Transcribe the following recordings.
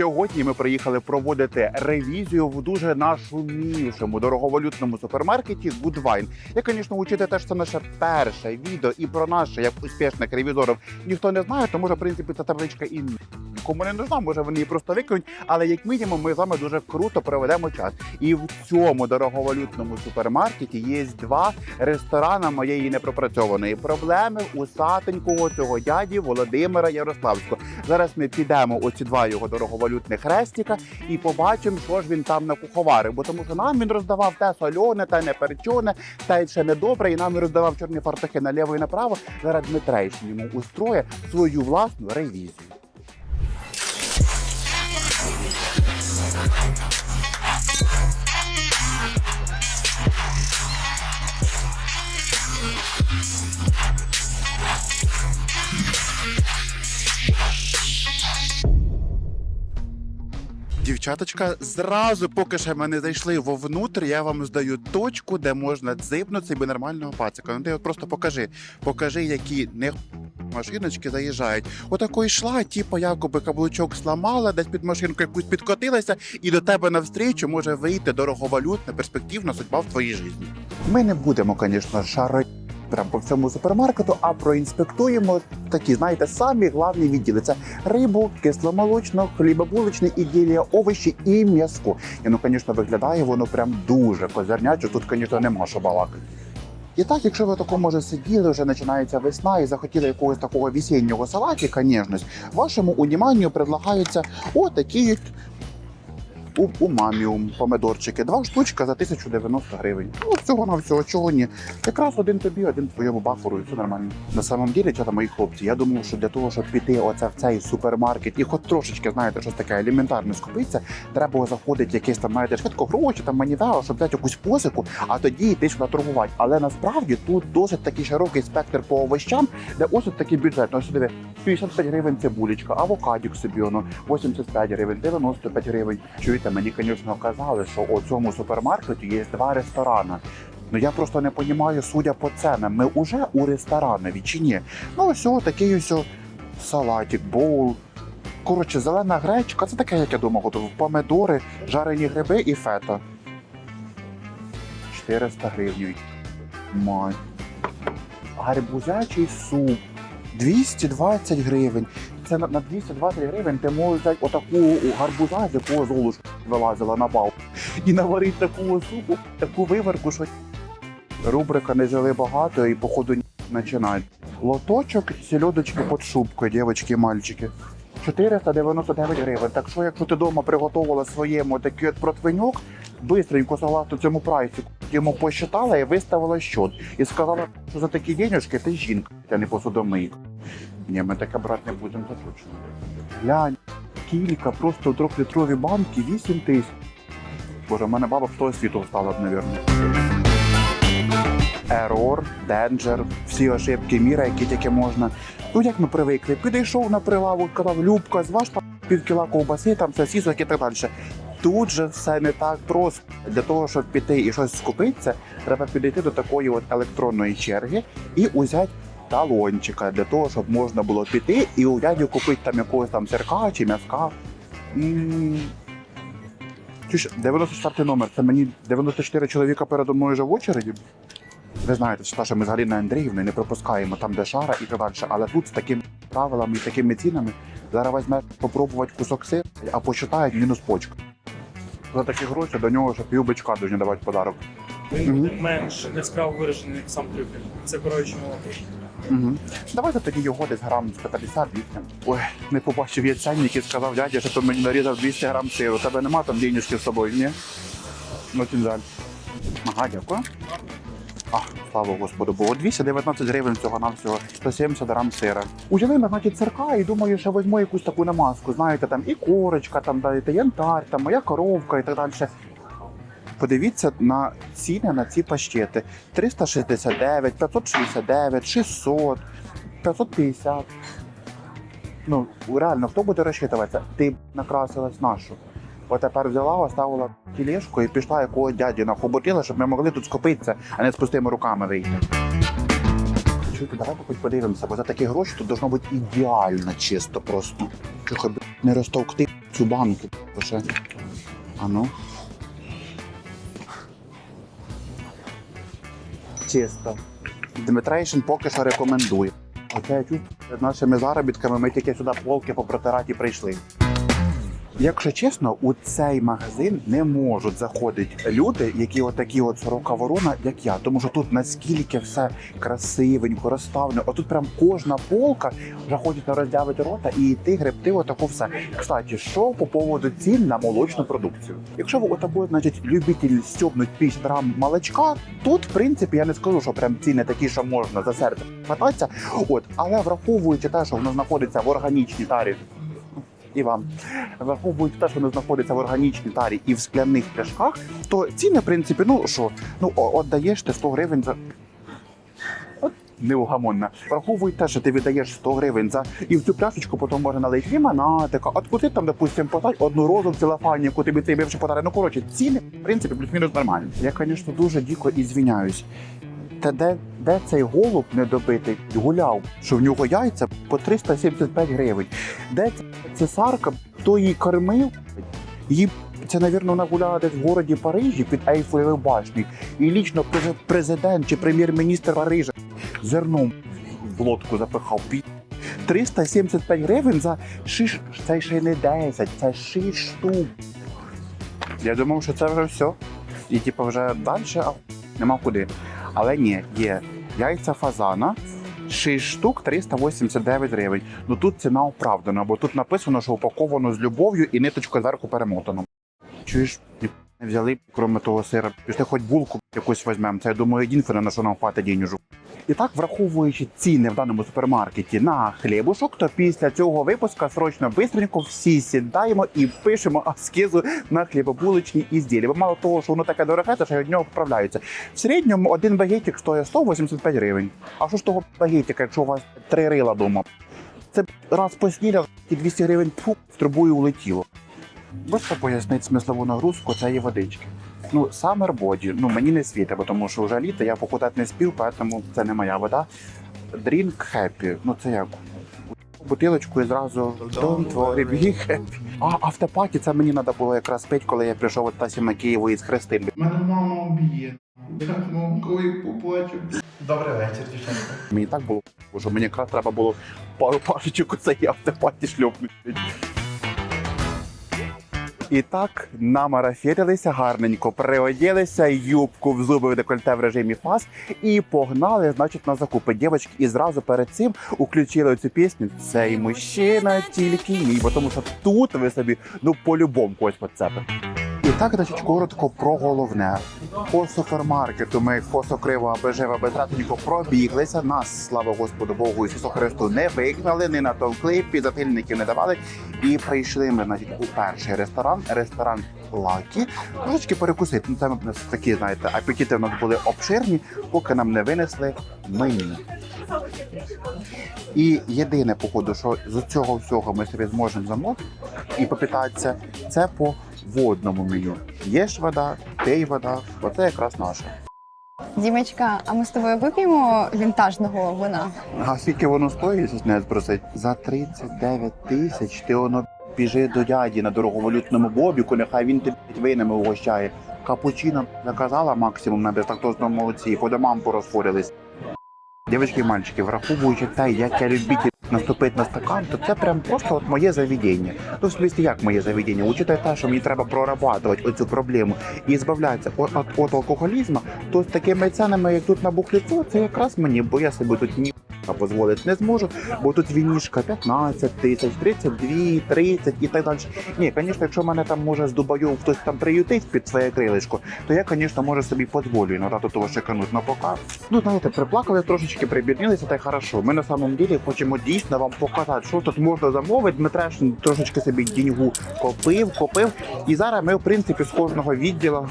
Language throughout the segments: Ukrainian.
Сьогодні ми приїхали проводити ревізію в дуже нашумівшому дороговалютному супермаркеті Goodwine. Я, звісно, учити те, що це наше перше відео і про наше як успішних ревізорів ніхто не знає, тому що, в принципі, ця табличка і кому не нужна, може вони її просто викинуть. Але як мінімум, ми з вами дуже круто проведемо час. І в цьому дороговалютному супермаркеті є два ресторани моєї непропрацьованої проблеми у сатенького цього дяді Володимира Ярославського. Зараз ми підемо у ці два його дороговалютних рестіка і побачимо, що ж він там накуховарив. Бо тому що нам він роздавав те сольоне, те не перчоне, те ще добре, і нам роздавав чорні фартухи наліво і направо. Зараз Дмитрейшин йому устроє свою власну ревізію. Дівчаточка, зразу, поки ще ми не зайшли вовнутрь, я вам здаю точку, де можна дзибнути і нормального пацика. Ну ти от просто покажи, покажи, які не машиночки заїжджають. Отако йшла, типу, якоби каблучок сламала, десь під машинку якусь підкотилася, і до тебе навстрічу може вийти дороговалютна перспективна судьба в твоїй житті. Ми не будемо, звісно, шаро прям по всьому супермаркету, а проінспектуємо такі, знаєте, самі главні відділи. Це рибу, кисломолочну, хлібобуличний іділія, овочі і м'яско. І ну, звісно, виглядає воно прям дуже козирняче. Тут, звісно, нема що балакати. І так, якщо ви такому може сиділи, вже починається весна і захотіли якогось такого весіннього салатика, ніжність, вашому уніманню предлагаються отакі умаміум помидорчики. Два штучка за 1090 гривень. Ну, всього на всього, чого ні. Якраз один тобі, один твоєму бафору, і все нормально. На самом ділі, чата мої хлопці, я думав, що для того, щоб піти оце в цей супермаркет і хоч трошечки, знаєте, щось таке елементарне скупитися, треба заходити якесь там, знаєте, швидко гроші, там манівео, щоб взяти якусь позику, а тоді йти сюди торгувати. Але насправді тут досить такий широкий спектр по овощам, де ось такий бюджет. Ну, диви, 55 гривень цибулечка, авокадік собі, воно 85 гривень, 95 гривень. Чуєте, мені, звісно, казали, що у цьому супермаркеті є два ресторани. Ну я просто не розумію, судя по ценам, ми вже у ресторанові чи ні? Ну ось такий ось салатик, боул. Коротше, зелена гречка, це таке, як я думав, готовий. Помидори, жарені гриби і фета. 400 гривень. Май. Гарбузячий суп. 220 гривень. Це на, на 220 гривень ти можеш взяти отаку гарбуза, з якого золушка вилазила на бал. І наварити такого супу, таку виварку, що рубрика не жили багато і походу починають. Лоточок сільодочки під шубкою, дівчатки мальчики. 499 гривень. Так що, якщо ти вдома приготувала своєму такий от противеньок, бистренько, согласно цьому прайсі, йому посчитала і виставила щот. І сказала, що за такі денежки ти жінка, а не посудомийка. Ні, ми таке брати не будемо, то точно. Глянь, кілька, просто трьохлітрові банки, 8 тисяч. Боже, в мене баба з того світу встала б, мабуть. Error, Danger, всі ошибки міра, які тільки можна. Ну як ми привикли, підійшов на прилаву, сказав, Любка, зваж пів кіла ковбаси, там сосісок і так далі. Тут же все не так просто. Для того, щоб піти і щось скупитися, треба підійти до такої от електронної черги і узяти талончика для того, щоб можна було піти і у дяді купити там якогось там сирка чи м'язка. М, Чуєш, 94 номер. Це мені 94 чоловіка передо мною вже в очереді. Ви знаєте, що ми з Галиною Андріївною не пропускаємо там, де шара і так далі. Але тут з такими правилами і такими цінами зараз візьме попробувати кусок сир, а посчитають мінус почка. За такі гроші до нього ще півбичка дуже давати подарок. Він менш яскраво виражений, як сам трюфель. Це коротше молоко. Угу. Давайте тоді його десь грам 150 200 Ой, не побачив я ценник і сказав дяді, що то мені нарізав 200 грам сиру. Тебе нема там денежки з собою, ні? Ну, жаль. Ага, дякую. А, слава Господу Богу, 219 гривень всього на всього, 170 грам сира. Ми, значить, цирка і думаю, що візьму якусь таку намазку. Знаєте, там і корочка, там дайте янтар, там моя коровка і так далі. Подивіться на ціни на ці паштети. 369, 569, 600, 550. Ну, реально, хто буде розчитуватися? Ти накрасилась нашу. От тепер взяла, оставила тілешку і пішла якого дяді нахоботила, щоб ми могли тут скупитися, а не з пустими руками вийти. Чуєте, давайте хоч подивимося, бо за такі гроші тут должно бути ідеально чисто просто. Чухай, не розтовкти цю банку. Лише. А Чисто. Дмитрейшин поки що рекомендує. Оце я чувствую, з нашими заробітками ми тільки сюди полки попротирати прийшли. Якщо чесно, у цей магазин не можуть заходити люди, які отакі от сорока ворона, як я. Тому що тут наскільки все красивенько, розставлено. Отут прям кожна полка вже хочеться роздявити рота і йти гребти отако все. Кстати, що по поводу цін на молочну продукцію? Якщо ви отако, значить, любитель стьобнуть 50 грам молочка, тут, в принципі, я не скажу, що прям ціни такі, що можна за серце хвататися. От, але враховуючи те, що воно знаходиться в органічній тарі. І вам враховуючи те, що воно знаходиться в органічній тарі і в скляних пляшках, то ціни, в принципі, ну що, ну о- ти 100 гривень за. Неугамонна. Враховуй те, що ти віддаєш 100 гривень за і в цю пляшечку потім можна налити лимонадика, от куди там, допустим, подати одну розу в целофані, яку тобі цей бивший подарунок. Ну коротше, ціни в принципі плюс-мінус нормальні. Я, звісно, дуже дико і звіняюсь. Та де, де цей голуб недобитий гуляв, що в нього яйця по 375 гривень? Де цесарка, хто її кормив? Її це, навірно, вона гуляла десь в городі Парижі під Ейфелевою башнею. І лічно през- президент чи прем'єр-міністр Парижа зерном в лодку запихав. Пі- 375 гривень за 6, це ще не 10, це 6 штук. Я думав, що це вже все. І типу вже далі а, нема куди. Але ні, є яйця фазана. 6 штук 389 гривень. Ну тут ціна оправдана, бо тут написано, що упаковано з любов'ю і ниточка зверху перемотано. Чуєш, не взяли, крім того сира. Пішли хоч булку якусь візьмемо. Це я думаю, єдине, на що нам хватить денежок. І так, враховуючи ціни в даному супермаркеті на хлібушок, то після цього випуска срочно бистренько всі сідаємо і пишемо аскезу на хлібобуличні ізділля. Бо мало того, що воно таке дороге, то ще від нього поправляються. В середньому один багетик стоїть 185 гривень. А що ж того багетика, якщо у вас три рила вдома? Це раз поснідав і 200 гривень фу, в трубу і улетіло. Просто пояснити смислову нагрузку цієї водички. Ну, Summer Body, ну мені не світить, бо тому що вже літо, я покутати не спів, тому це не моя вода. Drink Happy, ну це як? Бутилочку і зразу Don't worry, be happy. А автопаті це мені треба було якраз пити, коли я прийшов от Тасі на Києву із Христин. Мене мама об'є. Ну, коли поплачу. Добрий вечір, дівчатка. Мені так було, що мені якраз треба було пару пашечок цієї автопаті шльопнути. І так намарафетилися гарненько, приоділися, юбку в зуби в декольте в режимі фас і погнали, значить, на закупи. Дівочки, І зразу перед цим включили цю пісню Цей мужчина тільки мій, бо тому що тут ви собі ну по-любому когось поцепите. Так, значить, коротко про головне. По супермаркету ми косо криво аби жива без ратенько пробіглися. Нас, слава Господу Богу Ісусу Христу, не вигнали, не натовкли, підзатильників не давали. І прийшли ми значить, у перший ресторан, ресторан Лакі. Трошечки перекусити. Ну, у такі, знаєте, апетити в нас були обширні, поки нам не винесли мені. І єдине, походу, що з цього всього ми собі зможемо замовити і попитатися, це по водному меню. Є ж вода, пей вода, оце якраз наше. Дімочка, а ми з тобою вип'ємо вінтажного вина? А скільки воно стоїть, не спросить? За 39 тисяч ти воно біжи до дяді на дороговалютному бобіку, нехай він тебе винами угощає. Капучино заказала максимум на безлактозному молоці, по домам порозходились. Дівчатки і мальчики, враховуючи те, як я любитель наступити на стакан, то це прям просто от моє заведення. Ну, в смысле, як моє заведення? Учитывая те, що мені треба прорабатувати оцю проблему і збавлятися від, алкоголізму, то з такими цінами, як тут на бухліцо, це якраз мені, бо я собі тут ні дозволити не зможу, бо тут вінішка 15 тисяч, 32, 30 і так далі. Ні, звісно, якщо мене там може з Дубаю хтось там приютить під своє крилишко, то я, звісно, може собі дозволю іноді того шикануть на пока. Ну, знаєте, приплакали трошечки, прибіднилися, та й хорошо. Ми на самом ділі хочемо дійсно вам показати, що тут можна замовити. Дмитреш трошечки собі деньгу копив, копив. І зараз ми, в принципі, з кожного відділу.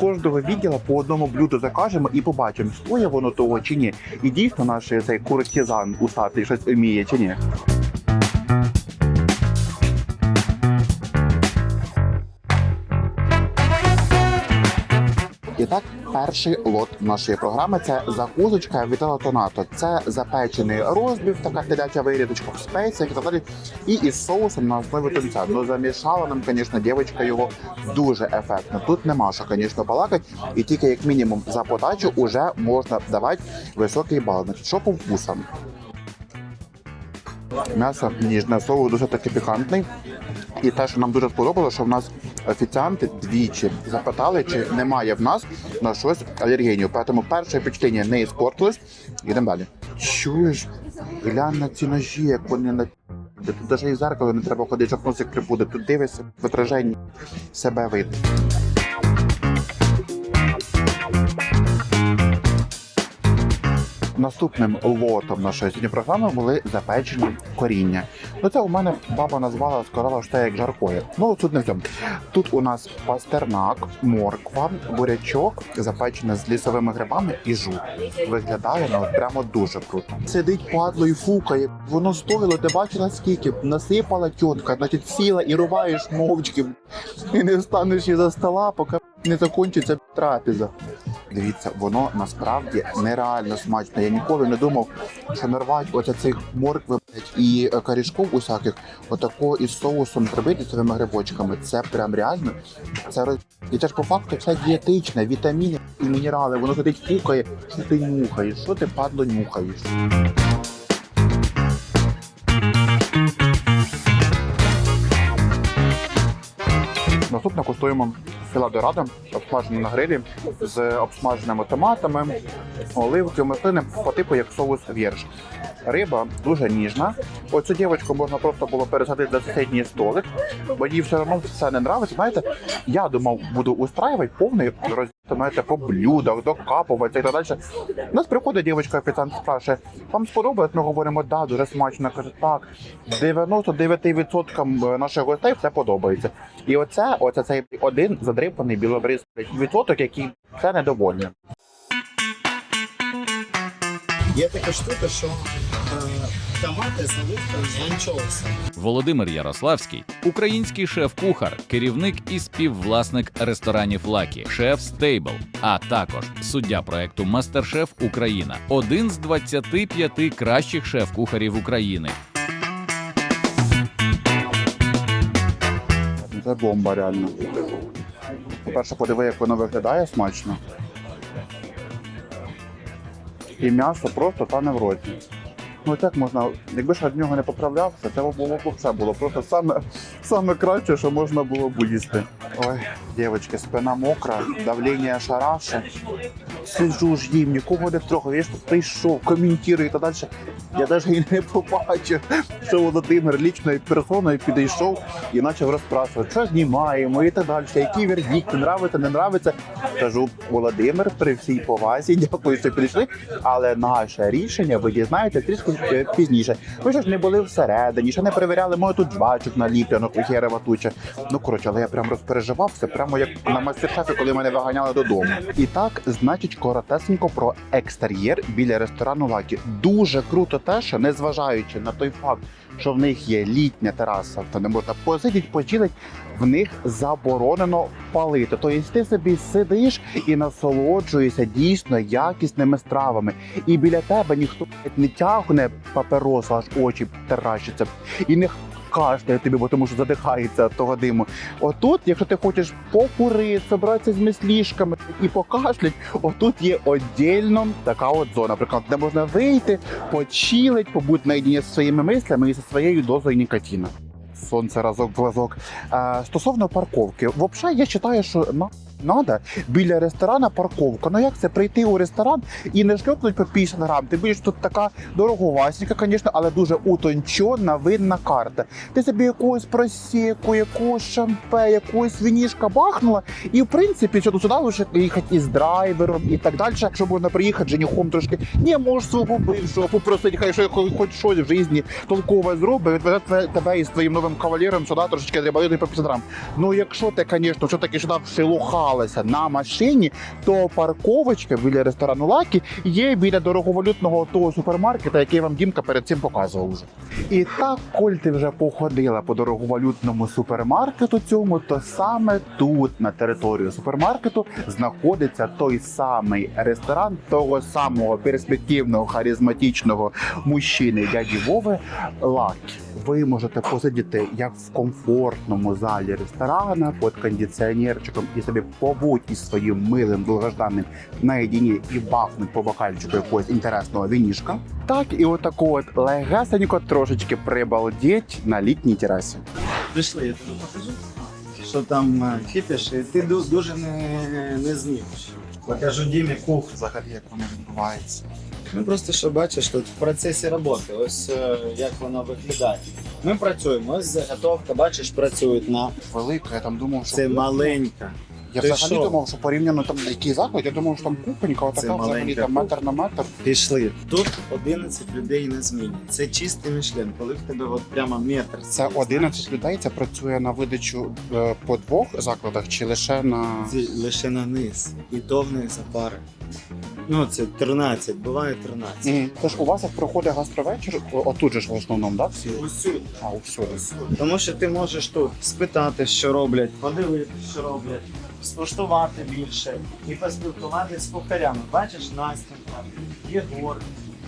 Кожного відділу по одному блюду закажемо і побачимо, стоє воно того чи ні. І дійсно наш цей куртизан усатий щось вміє чи ні. І так, перший лот нашої програми. Це закусочка від Тонато. Це запечений розбив, така теляча вирідочка в спеціях і так далі. І із соусом на основі тунця. Ну замішала нам, звісно, дівчинка його дуже ефектно. Тут нема що, звісно, балакати, і тільки як мінімум за подачу вже можна давати високий бал. Що по вкусам? М'ясо ніжне, соус дуже таки пікантний. І те, що нам дуже сподобалося, що в нас офіціанти двічі запитали, чи немає в нас на щось алергенів. Тому перше впечатлення не іспортилось. Йдемо далі. Чуєш, глянь на ці ножі, як вони на тут навіть і зеркало не треба ходити, щоб носик прибуде. Тут дивишся в отраженні себе видно. Наступним лотом нашої сьогодні програми були запечені коріння. Ну це у мене баба назвала, сказала, що це як жаркоє. Ну тут не в цьому. Тут у нас пастернак, морква, бурячок, запечене з лісовими грибами і жук. Виглядає ну, прямо дуже круто. Сидить падло і фукає. Воно стоїло, ти бачила скільки? Насипала тітка, значить сіла і рубаєш мовчки. І не встанеш із за стола, поки не закінчиться трапеза. Дивіться, воно насправді нереально смачно. Я ніколи не думав, що нарвати оця цих моркви і е, корішков усяких, отако із соусом зробити цими грибочками. Це прям реально. Це роз... І це ж по факту все дієтичне, вітаміни і мінерали. Воно сидить фукає, що ти нюхаєш, що ти падло нюхаєш. Наступне куштуємо філа дорадо, обсмажене на грилі з обсмаженими томатами, оливки, маслини по типу як соус вірш. Риба дуже ніжна. Оцю дівчинку можна просто було пересадити на сусідній столик, бо їй все одно все не нравиться. Знаєте, я думав, буду устраювати повний розділ, знаєте, по блюдах, докапуватися і так далі. У нас приходить дівчинка, офіціант спрашує, вам сподобалось? Ми говоримо, да, дуже смачно. Каже, так, 99% наших гостей все подобається. І оце, оце цей один задрипаний білобрис відсоток, який це недовольний. Є така штука, що е, томати заливка з анчоусом. Володимир Ярославський, український шеф-кухар, керівник і співвласник ресторанів Лакі, шеф Стейбл, а також суддя проекту Мастер-шеф Україна, один з 25 кращих шеф-кухарів України. Це бомба реально. По-перше, подиви, як воно виглядає смачно. І м'ясо просто тане в роті. Ну так можна, якби ж від нього не поправлявся, це було б все було просто саме, саме краще, що можна було б їсти. Ой, дівчатки, спина мокра, давлення шараше. Сиджу ж їм, нікого не трогав. Я ж тут прийшов, коментую і так далі. Я навіть не побачив, що Володимир лічною персоною підійшов і почав розпрашувати, що знімаємо і так далі, які вердикти, нравиться, не нравиться. Кажу, Володимир, при всій повазі, дякую, що прийшли. Але наше рішення ви дізнаєте трішки е, пізніше. Ви ж не були всередині, ще не перевіряли, може тут жвачок наліплено, херева туча. Ну коротше, але я прям розпереживався, прямо як на мастер-шефі, коли мене виганяли додому. І так, значить, коротесенько про екстер'єр біля ресторану Лакі. Дуже круто те, що незважаючи на той факт, що в них є літня тераса, то не можна посидіти, почилить, в них заборонено палити. Тобто ти собі сидиш і насолоджуєшся дійсно якісними стравами. І біля тебе ніхто не тягне паперосу, аж очі теращаться, і не кашляє тобі, бо тому що задихається того диму. Отут, якщо ти хочеш покурити, зібратися з мислішками і покашлять, отут є отдільно така от зона, наприклад, де можна вийти, почілить, побути наєдині зі своїми мислями і зі своєю дозою нікотіна. Сонце разок в глазок. Стосовно парковки, взагалі я вважаю, що на Надо біля ресторана парковка. Ну як це прийти у ресторан і не шльопнуть по 50 грам? Ти бачиш, тут така дороговасенька, звісно, але дуже утончена винна карта. Ти собі якогось просеку, якогось шампе, якогось вінішка бахнула, і в принципі, що сюди лише їхати із драйвером і так далі, щоб можна приїхати женихом трошки. Не можеш свого бившого попросити, хай що хоч щось в житті толкове зробить, відведе тебе- із твоїм новим кавалером сюди трошечки рибалити по 50 грам. Ну якщо ти, звісно, що таки сюди вшилухала добиралися на машині, то парковочка біля ресторану Лакі є біля дороговалютного того супермаркета, який вам Дімка перед цим показував вже. І так, коль ти вже походила по дороговалютному супермаркету цьому, то саме тут, на території супермаркету, знаходиться той самий ресторан того самого перспективного, харизматичного мужчини дяді Вови Лакі. Ви можете посидіти як в комфортному залі ресторана під кондиціонерчиком і собі побудь із своїм милим довгожданним наєдині і бахнуть по бокальчику якогось інтересного вінішка. Так і отако от легесенько трошечки прибалдіть на літній терасі. Прийшли, я тобі покажу. Що там е, і ти дуже не, не знімеш. Покажу Дімі кухню. Взагалі, як воно відбувається. Ну просто що бачиш, тут в процесі роботи, ось е, як воно виглядає. Ми працюємо, ось заготовка, бачиш, працюють на Велика, я там думав, що це маленька. Я ти взагалі що? думав, що порівняно там який заклад, я думав, що там кухонька, Це отака взагалі маленька там метр на метр. Пішли. Тут 11 людей на зміні. Це чистий мішлен, коли в тебе от прямо метр. Це 11 людей. Це працює на видачу е, по двох закладах чи лише на Це лише на низ. І то в них за пари. Ну, це 13, буває 13. Мгм. Тож у вас як проходить гастровечір, о- отут же ж в основному, да? Всі Усюди. а усюди. Тому що ти можеш тут спитати, що роблять, подивитися, що роблять, скуштувати більше і поспілкуватися з кухарями. Бачиш, Настя, Єгор,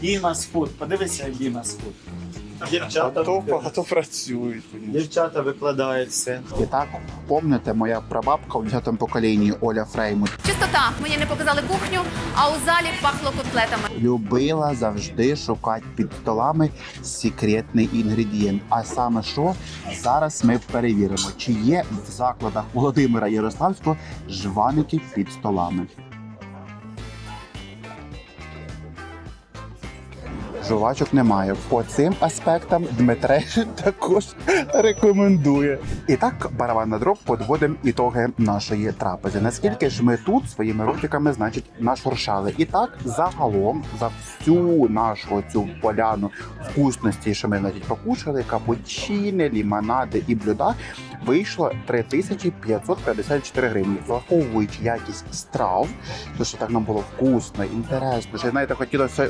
Діма з Подивися, Діма як Діма з фуд. Дівчата, багато працюють. дівчата викладають все. І так, помните, моя прабабка в 10 поколінні Оля Фреймут Чистота. Мені не показали кухню, а у залі пахло котлетами. любила завжди шукати під столами секретний інгредієнт. А саме що зараз ми перевіримо, чи є в закладах Володимира Ярославського жваники під столами. Жувачок немає. По цим аспектам Дмитрей також рекомендує. І так, барабан на дроб підводимо ітоги нашої трапези. Наскільки ж ми тут своїми ротиками, значить, нашуршали. І так, загалом, за всю нашу цю поляну вкусності, що ми значить, покушали, капучини, лімонади і блюда, вийшло 3554 гривні. Враховуючи якість страв, то що так нам було вкусно, інтересно, що знаєте, хотілося.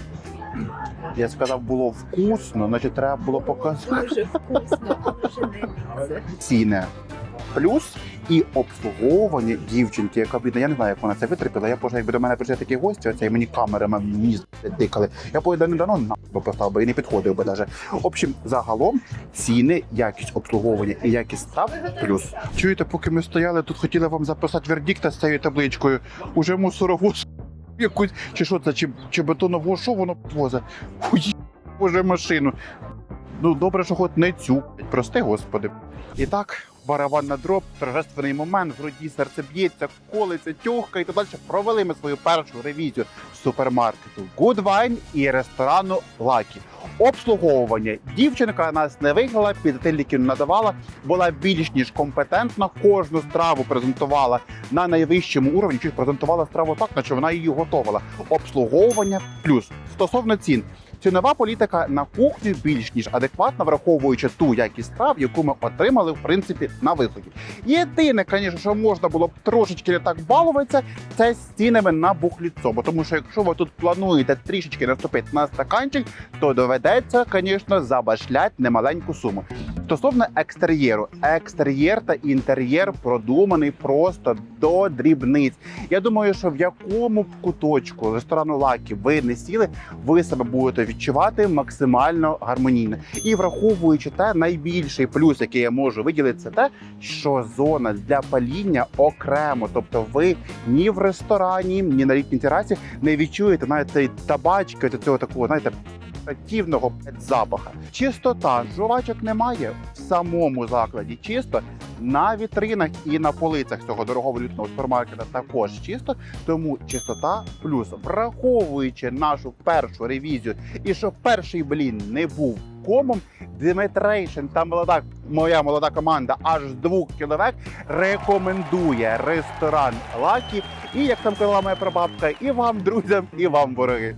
Я сказав, було вкусно, значить треба було показати ціни. Плюс і обслуговування дівчинки, яка бідна, я не знаю, як вона це витерпіла. Я боже, якби до мене прийшли такі гості, оце і мені камерами ніс тикали. Я б не дано на поставив би і не підходив би даже. В общем, загалом ціни, якість обслуговування і якість став плюс. Чуєте, поки ми стояли, тут хотіли вам записати вердикта з цією табличкою. Уже мусоровоз якусь, чи що це, чи, чи бетонову, що воно возить? Ой, боже, машину. Ну, добре, що хоч не цю. Прости, господи. І так, барабан на дроб, торжественний момент, в груді серце б'ється, колиться, тьохка і так далі. Провели ми свою першу ревізію супермаркету Good і ресторану Lucky. Обслуговування. Дівчинка нас не вигнала, підтильників не надавала, була більш ніж компетентна, кожну страву презентувала на найвищому уровні, чи презентувала страву так, наче вона її готувала. Обслуговування плюс. Стосовно цін. Цінова політика на кухню більш ніж адекватна, враховуючи ту якість трав, яку ми отримали в принципі на виході. Єдине, звісно, що можна було б трошечки не так балуватися, це з цінами на бухліцо. Бо тому що якщо ви тут плануєте трішечки наступити на стаканчик, то доведеться, звісно, забашляти немаленьку суму. Стосовно екстер'єру, екстер'єр та інтер'єр продуманий просто до дрібниць. Я думаю, що в якому б куточку ресторану Лакі ви не сіли, ви себе будете відчувати максимально гармонійно. І враховуючи те, найбільший плюс, який я можу виділити, це те, що зона для паління окремо. Тобто, ви ні в ресторані, ні на літній терасі не відчуєте навіть цієї табачки, цього такого, знаєте. Противного запаха. Чистота жувачок немає в самому закладі. Чисто на вітринах і на полицях цього дороговалютного супермаркета також чисто. Тому чистота плюс, враховуючи нашу першу ревізію, і що перший блін не був комом, Дмитрейшин та молода моя молода команда аж з двох чоловік рекомендує ресторан Лакі. І як там казала моя прабабка, і вам, друзям, і вам, вороги.